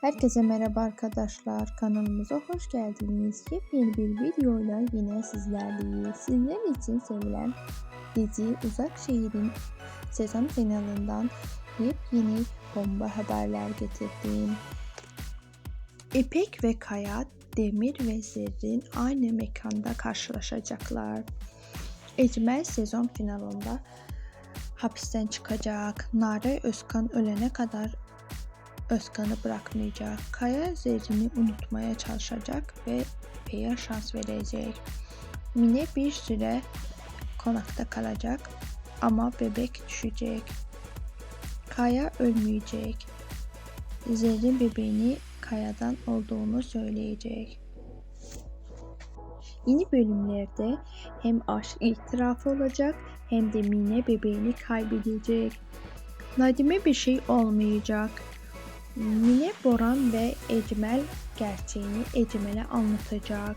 Herkese merhaba arkadaşlar. Kanalımıza hoş geldiniz. Yepyeni bir videoyla yine sizlerleyiz. Sizler için sevilen dizi Uzak Şehir'in sezon finalinden yepyeni bomba haberler getirdim. İpek ve Kaya, Demir ve Zerrin aynı mekanda karşılaşacaklar. Ecmel sezon finalında hapisten çıkacak. Nare Özkan ölene kadar Özkan'ı bırakmayacak. Kaya Zerrin'i unutmaya çalışacak ve İpek'e şans verecek. Mine bir süre konakta kalacak ama bebek düşecek. Kaya ölmeyecek. Zerrin bebeğini Kaya'dan olduğunu söyleyecek. Yeni bölümlerde hem aşk itirafı olacak hem de Mine bebeğini kaybedecek. Nadime bir şey olmayacak. Mine Boran ve Ecmel gerçeğini Ecmel'e anlatacak.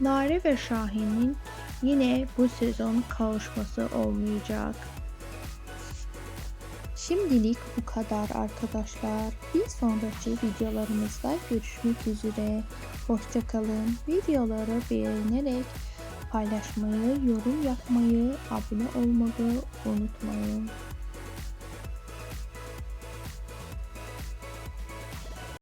Nare ve Şahin'in yine bu sezon kavuşması olmayacak. Şimdilik bu kadar arkadaşlar. Bir sonraki videolarımızda görüşmek üzere. Hoşçakalın. Videoları beğenerek paylaşmayı, yorum yapmayı, abone olmayı unutmayın.